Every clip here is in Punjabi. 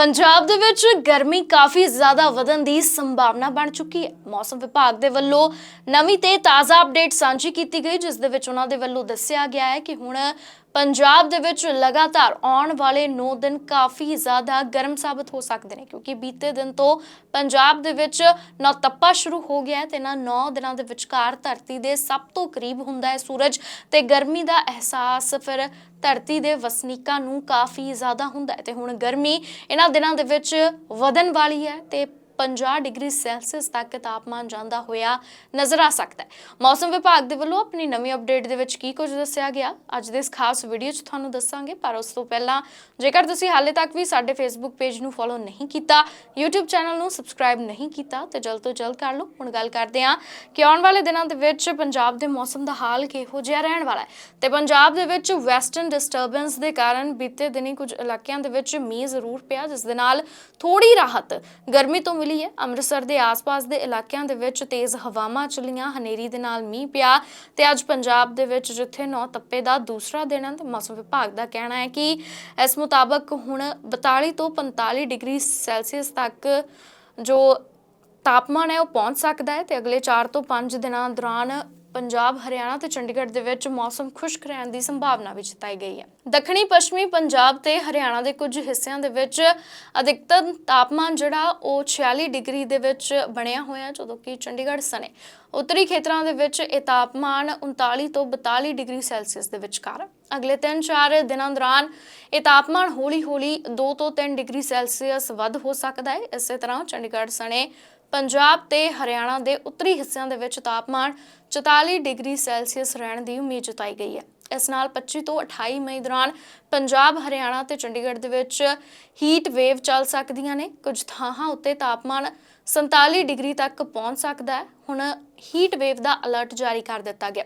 ਪੰਜਾਬ ਦੇ ਵਿੱਚ ਗਰਮੀ ਕਾਫੀ ਜ਼ਿਆਦਾ ਵਧਣ ਦੀ ਸੰਭਾਵਨਾ ਬਣ ਚੁੱਕੀ ਹੈ। ਮੌਸਮ ਵਿਭਾਗ ਦੇ ਵੱਲੋਂ ਨਵੀਂ ਤੇ ਤਾਜ਼ਾ ਅਪਡੇਟ ਸਾਂਝੀ ਕੀਤੀ ਗਈ, ਜਿਸ ਦੇ ਵਿੱਚ ਉਹਨਾਂ ਦੇ ਵੱਲੋਂ ਦੱਸਿਆ ਗਿਆ ਹੈ ਕਿ ਹੁਣ ਪੰਜਾਬ ਦੇ ਵਿੱਚ ਲਗਾਤਾਰ ਆਉਣ ਵਾਲੇ 9 ਦਿਨ ਕਾਫੀ ਜ਼ਿਆਦਾ ਗਰਮ ਸਾਬਤ ਹੋ ਸਕਦੇ ਨੇ, ਕਿਉਂਕਿ ਬੀਤੇ ਦਿਨ ਤੋਂ ਪੰਜਾਬ ਦੇ ਵਿੱਚ ਨੌਤੱਪਾ ਸ਼ੁਰੂ ਹੋ ਗਿਆ ਤੇ ਨਾ 9 ਦਿਨਾਂ ਦੇ ਵਿਚਕਾਰ ਧਰਤੀ ਦੇ ਸਭ ਤੋਂ ਕਰੀਬ ਹੁੰਦਾ ਹੈ ਸੂਰਜ ਤੇ ਗਰਮੀ ਦਾ ਅਹਿਸਾਸ ਫਿਰ ਧਰਤੀ ਦੇ ਵਸਨੀਕਾਂ ਨੂੰ ਕਾਫੀ ਜ਼ਿਆਦਾ ਹੁੰਦਾ ਹੈ ਤੇ ਹੁਣ ਗਰਮੀ ਇਹਨਾਂ ਦਿਨਾਂ ਦੇ ਵਿੱਚ ਵਧਣ ਵਾਲੀ ਹੈ ਤੇ 50 ਡਿਗਰੀ ਸੈਲਸੀਅਸ ਤੱਕ ਤਾਪਮਾਨ ਜਾਂਦਾ ਹੋਇਆ ਨਜ਼ਰ ਆ ਸਕਦਾ ਹੈ। ਮੌਸਮ ਵਿਭਾਗ ਦੇ ਵੱਲੋਂ ਆਪਣੀ ਨਵੀਂ ਅਪਡੇਟ ਦੇ ਵਿੱਚ ਕੀ ਕੁਝ ਦੱਸਿਆ ਗਿਆ? ਅੱਜ ਦੇ ਇਸ ਖਾਸ ਵੀਡੀਓ 'ਚ ਤੁਹਾਨੂੰ ਦੱਸਾਂਗੇ, ਪਰ ਉਸ ਤੋਂ ਪਹਿਲਾਂ ਜੇਕਰ ਤੁਸੀਂ ਹਾਲੇ ਤੱਕ ਵੀ ਸਾਡੇ ਫੇਸਬੁੱਕ ਪੇਜ ਨੂੰ ਫੋਲੋ ਨਹੀਂ ਕੀਤਾ, YouTube ਚੈਨਲ ਨੂੰ ਸਬਸਕ੍ਰਾਈਬ ਨਹੀਂ ਕੀਤਾ, ਤੇ ਜਲਦ ਤੋਂ ਜਲਦ ਕਰ ਲਓ। ਹੁਣ ਗੱਲ ਕਰਦੇ ਹਾਂ ਕਿ ਆਉਣ ਵਾਲੇ ਦਿਨਾਂ ਦੇ ਵਿੱਚ ਪੰਜਾਬ ਦੇ ਮੌਸਮ ਦਾ ਹਾਲ ਕਿਹੋ ਜਿਹਾ ਰਹਿਣ ਵਾਲਾ ਹੈ। ਤੇ ਪੰਜਾਬ ਦੇ ਵਿੱਚ ਵੈਸਟਰਨ ਡਿਸਟਰਬੈਂਸ ਦੇ ਕਾਰਨ ਬੀਤੇ ਦਿਨੀ ਕੁਝ ਇਲਾਕਿਆਂ ਦੇ ਵਿੱਚ ਮੀਂਹ ਜ਼ਰੂਰ ਪਿਆ, ਜਿਸ ਦੇ ਨਾਲ ਥੋੜੀ ਰਾਹਤ ਗਰਮੀ ਤੋਂ ਮਿਲੀ ਹੈ ਅੰਮ੍ਰਿਤਸਰ ਦੇ ਆਸ-ਪਾਸ ਦੇ ਇਲਾਕਿਆਂ ਦੇ ਵਿੱਚ ਤੇਜ਼ ਹਵਾਵਾਂ ਚੱਲੀਆਂ, ਹਨੇਰੀ ਦੇ ਨਾਲ ਮੀਂਹ ਪਿਆ ਤੇ ਅੱਜ ਪੰਜਾਬ ਦੇ ਵਿੱਚ ਜਿੱਥੇ ਨੌ ਤੱਪੇ ਦਾ ਦੂਸਰਾ ਦਿਨ ਹੈ, ਤੇ ਮੌਸਮ ਵਿਭਾਗ ਦਾ ਕਹਿਣਾ ਹੈ ਕਿ ਇਸ ਮੁਤਾਬਕ ਹੁਣ 42 ਤੋਂ 45 ਡਿਗਰੀ ਸੈਲਸੀਅਸ ਤੱਕ ਜੋ ਤਾਪਮਾਨ ਹੈ, ਉਹ ਪਹੁੰਚ ਸਕਦਾ ਹੈ ਤੇ ਅਗਲੇ 4 ਤੋਂ 5 ਦਿਨਾਂ ਦੌਰਾਨ ਪੰਜਾਬ, ਹਰਿਆਣਾ ਤੇ ਚੰਡੀਗੜ੍ਹ ਦੇ ਵਿੱਚ ਮੌਸਮ ਖੁਸ਼ਕ ਰਹਿਣ ਦੀ ਸੰਭਾਵਨਾ ਵੀ ਜਤਾਈ ਗਈ ਹੈ। ਦੱਖਣੀ, ਪੱਛਮੀ ਪੰਜਾਬ ਤੇ ਹਰਿਆਣਾ ਦੇ ਕੁਝ ਹਿੱਸਿਆਂ ਦੇ ਵਿੱਚ ਅਧਿਕਤਮ ਤਾਪਮਾਨ ਜਿਹੜਾ, ਉਹ 46 ਡਿਗਰੀ ਦੇ ਵਿੱਚ ਬਣਿਆ ਹੋਇਆ ਜਦੋਂ ਕਿ ਚੰਡੀਗੜ੍ਹ ਸਣੇ। ਉੱਤਰੀ ਖੇਤਰਾਂ ਦੇ ਵਿੱਚ ਇਹ ਤਾਪਮਾਨ 39 ਤੋਂ 42 ਡਿਗਰੀ ਸੈਲਸੀਅਸ ਦੇ ਵਿਚਕਾਰ ਅਗਲੇ 3-4 ਦਿਨਾਂ ਦੌਰਾਨ ਇਹ ਤਾਪਮਾਨ ਹੌਲੀ-ਹੌਲੀ 2 ਤੋਂ 3 ਡਿਗਰੀ ਸੈਲਸੀਅਸ ਵੱਧ ਹੋ ਸਕਦਾ ਹੈ। ਇਸੇ ਤਰ੍ਹਾਂ ਚੰਡੀਗੜ੍ਹ ਸਣੇ ਪੰਜਾਬ ਤੇ ਹਰਿਆਣਾ ਦੇ ਉੱਤਰੀ ਹਿੱਸਿਆਂ ਦੇ ਵਿੱਚ ਤਾਪਮਾਨ 44 ਡਿਗਰੀ ਸੈਲਸੀਅਸ ਰਹਿਣ ਦੀ ਉਮੀਦ ਜਤਾਈ ਗਈ ਹੈ। ਇਸ ਨਾਲ 25 ਤੋਂ 28 ਮਈ ਦੌਰਾਨ ਪੰਜਾਬ, ਹਰਿਆਣਾ ਤੇ ਚੰਡੀਗੜ੍ਹ ਦੇ ਵਿੱਚ ਹੀਟ ਵੇਵ ਚੱਲ ਸਕਦੀਆਂ ਨੇ। ਕੁਝ ਥਾਵਾਂ ਉੱਤੇ ਤਾਪਮਾਨ 47 ਡਿਗਰੀ ਤੱਕ ਪਹੁੰਚ ਸਕਦਾ ਹੈ। ਹੁਣ ਹੀਟ ਵੇਵ ਦਾ ਅਲਰਟ ਜਾਰੀ ਕਰ ਦਿੱਤਾ ਗਿਆ।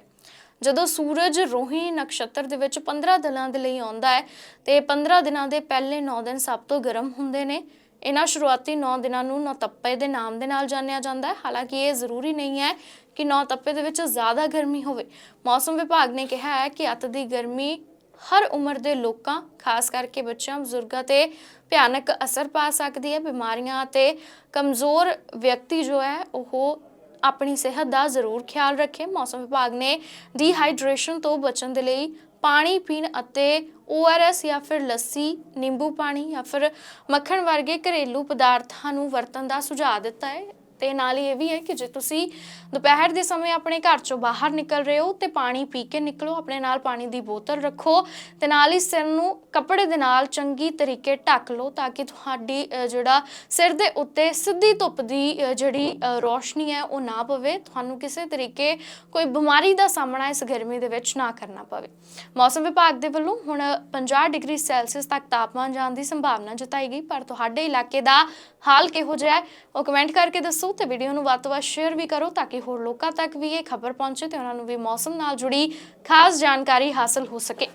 ਜਦੋਂ ਸੂਰਜ ਰੋਹੀ ਨਕਸ਼ਤਰ ਦੇ ਵਿੱਚ 15 ਦਿਨਾਂ ਦੇ ਲਈ ਆਉਂਦਾ ਹੈ ਤੇ 15 ਦਿਨਾਂ ਦੇ ਪਹਿਲੇ 9 ਦਿਨ ਸਭ ਤੋਂ ਗਰਮ ਹੁੰਦੇ ਨੇ ਇਹਨਾਂ ਸ਼ੁਰੂਆਤੀ 9 ਦਿਨਾਂ ਨੂੰ ਨੌਤੱਪੇ ਦੇ ਨਾਮ ਦੇ ਨਾਲ ਜਾਣਿਆ ਜਾਂਦਾ ਹੈ। ਹਾਲਾਂਕਿ ਇਹ ਜ਼ਰੂਰੀ ਨਹੀਂ ਹੈ ਕਿ ਨੌਤੱਪੇ ਦੇ ਵਿੱਚ ਜ਼ਿਆਦਾ ਗਰਮੀ ਹੋਵੇ। ਮੌਸਮ ਵਿਭਾਗ ਨੇ ਕਿਹਾ ਹੈ ਕਿ ਅੱਤ ਦੀ ਗਰਮੀ ਹਰ ਉਮਰ ਦੇ ਲੋਕਾਂ, ਖਾਸ ਕਰਕੇ ਬੱਚਿਆਂ, ਬਜ਼ੁਰਗਾਂ ਤੇ ਭਿਆਨਕ ਅਸਰ ਪਾ ਸਕਦੀ ਹੈ। ਬਿਮਾਰੀਆਂ ਤੇ ਕਮਜ਼ੋਰ ਵਿਅਕਤੀ ਜੋ ਹੈ, ਉਹ ਆਪਣੀ ਸਿਹਤ ਦਾ ਜ਼ਰੂਰ ਖਿਆਲ ਰੱਖੇ। ਮੌਸਮ ਵਿਭਾਗ ਨੇ ਡੀਹਾਈਡਰੇਸ਼ਨ ਤੋਂ ਬਚਣ ਦੇ ਲਈ ਪਾਣੀ ਪੀਣ ਅਤੇ ORS ਜਾਂ ਫਿਰ ਲੱਸੀ, ਨਿੰਬੂ ਪਾਣੀ ਜਾਂ ਫਿਰ ਮੱਖਣ ਵਰਗੇ ਘਰੇਲੂ ਪਦਾਰਥਾਂ ਨੂੰ ਵਰਤਣ ਦਾ ਸੁਝਾਅ ਦਿੱਤਾ ਹੈ। ਤੇ ਨਾਲ ਹੀ ਇਹ ਵੀ ਹੈ ਕਿ ਜੇ ਤੁਸੀਂ ਦੁਪਹਿਰ ਦੇ ਸਮੇਂ ਆਪਣੇ ਘਰ ਚੋਂ ਬਾਹਰ ਨਿਕਲ ਰਹੇ ਹੋ ਤੇ ਪਾਣੀ ਪੀ ਕੇ ਨਿਕਲੋ, ਆਪਣੇ ਨਾਲ ਪਾਣੀ ਦੀ ਬੋਤਲ ਰੱਖੋ ਤੇ ਨਾਲ ਹੀ ਸਿਰ ਨੂੰ ਕੱਪੜੇ ਦੇ ਨਾਲ ਚੰਗੀ ਤਰੀਕੇ ਢੱਕ ਲਓ ਤਾਂ ਕਿ ਤੁਹਾਡੀ ਜਿਹੜਾ ਸਿਰ ਦੇ ਉੱਤੇ ਸਿੱਧੀ ਧੁੱਪ ਦੀ ਜਿਹੜੀ ਰੋਸ਼ਨੀ ਹੈ ਉਹ ਨਾ ਪਵੇ। ਤੁਹਾਨੂੰ ਕਿਸੇ ਤਰੀਕੇ ਕੋਈ ਬਿਮਾਰੀ ਦਾ ਸਾਹਮਣਾ ਇਸ ਗਰਮੀ ਦੇ ਵਿੱਚ ਨਾ ਕਰਨਾ ਪਵੇ। ਮੌਸਮ ਵਿਭਾਗ ਦੇ ਵੱਲੋਂ ਹੁਣ 50 ਡਿਗਰੀ ਸੈਲਸੀਅਸ ਤੱਕ ਤਾਪਮਾਨ ਜਾਣ ਦੀ ਸੰਭਾਵਨਾ ਜਤਾਈ ਗਈ, ਪਰ ਤੁਹਾਡੇ ਇਲਾਕੇ ਦਾ ਹਾਲ ਕਿਹੋ ਜਿਹਾ ਹੈ ਉਹ ਕਮੈਂਟ ਕਰਕੇ ਦੱਸੋ। ਤੇ ਵੀਡੀਓ ਨੂੰ ਵੱਧ ਤੋਂ ਵੱਧ ਸ਼ੇਅਰ ਵੀ ਕਰੋ ਤਾਂ ਕਿ ਹੋਰ ਲੋਕਾਂ ਤੱਕ ਵੀ ਇਹ ਖਬਰ ਪਹੁੰਚੇ ਤੇ ਉਹਨਾਂ ਨੂੰ ਵੀ ਮੌਸਮ ਨਾਲ ਜੁੜੀ ਖਾਸ ਜਾਣਕਾਰੀ ਹਾਸਲ ਹੋ ਸਕੇ।